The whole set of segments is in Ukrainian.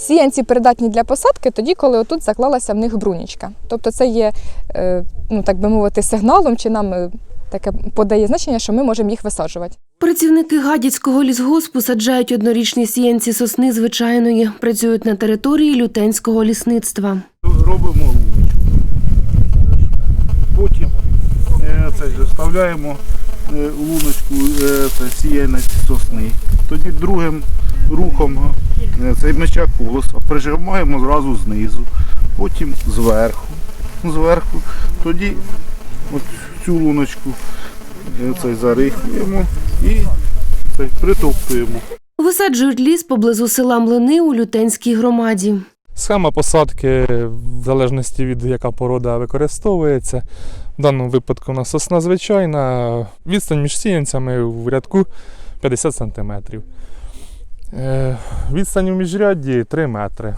Сіянці придатні для посадки тоді, коли отут заклалася в них брунічка. Тобто це є, е, ну так би мовити, сигналом, чи нам е, таке подає значення, що ми можемо їх висаджувати. Працівники Гадяцького лісгоспу саджають однорічні сіянці сосни звичайної, працюють на території лютенського лісництва. робимо луночку. Потім е, це у луночку е, це сосни. Тоді другим рухом е, цей меча колос прижимаємо зразу знизу, потім зверху. Зверху. Тоді от цю луночку е, цей зарихуємо і цей притоптуємо. Висаджують ліс поблизу села Млини у лютенській громаді. Схема посадки, в залежності від яка порода використовується. В даному випадку у нас сосна звичайна, відстань між сіянцями в рядку 50 см. Відстань у міжрядді 3 метри.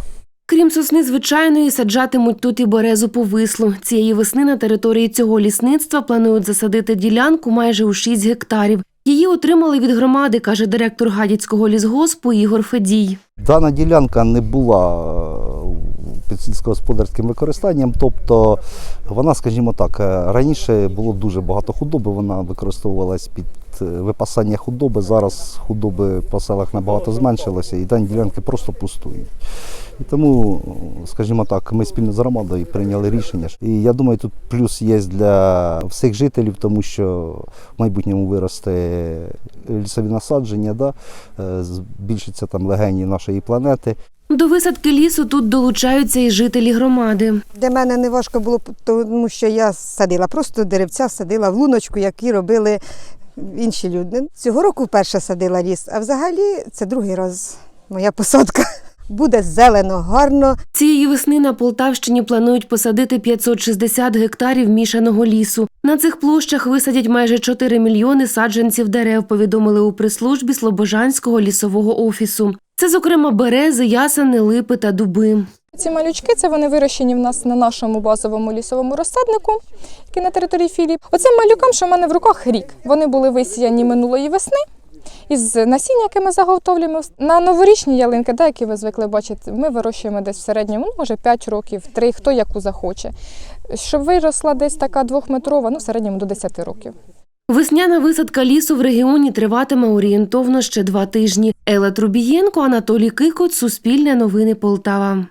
Крім сосни звичайної, саджатимуть тут і березу повислу. Цієї весни на території цього лісництва планують засадити ділянку майже у 6 гектарів. Її отримали від громади, каже директор Гадяцького лісгоспу Ігор Федій. Дана ділянка не була е, під сільськогосподарським використанням, тобто вона, скажімо так, е, раніше було дуже багато худоби, вона використовувалась під е, випасання худоби. Зараз худоби по селах набагато зменшилося і дані ділянки просто пустують. І тому, скажімо так, ми спільно з громадою прийняли рішення. І я думаю, тут плюс є для всіх жителів, тому що в майбутньому виросте лісові насадження, да? е, збільшиться там легені нашої планети. До висадки лісу тут долучаються і жителі громади. Для мене не важко було, тому що я садила просто деревця, садила в луночку, які робили інші люди. Цього року вперше садила ліс, а взагалі це другий раз моя посадка. Буде зелено, гарно. Цієї весни на Полтавщині планують посадити 560 гектарів мішаного лісу. На цих площах висадять майже 4 мільйони саджанців дерев, повідомили у прес-службі Слобожанського лісового офісу. Це, зокрема, берези, ясени, липи та дуби. Ці малючки це вони вирощені в нас на нашому базовому лісовому розсаднику, який на території філії. Оцим малюкам, що в мене в руках рік. Вони були висіяні минулої весни. Із насіння, яке ми заготовлюємо на новорічні ялинки, да, які ви звикли бачити, ми вирощуємо десь в середньому, ну, може 5 років, 3, хто яку захоче. Щоб виросла десь така двохметрова, ну в середньому до 10 років. Весняна висадка лісу в регіоні триватиме орієнтовно ще два тижні. Елла Трубієнко, Анатолій Кикот, Суспільне новини Полтава.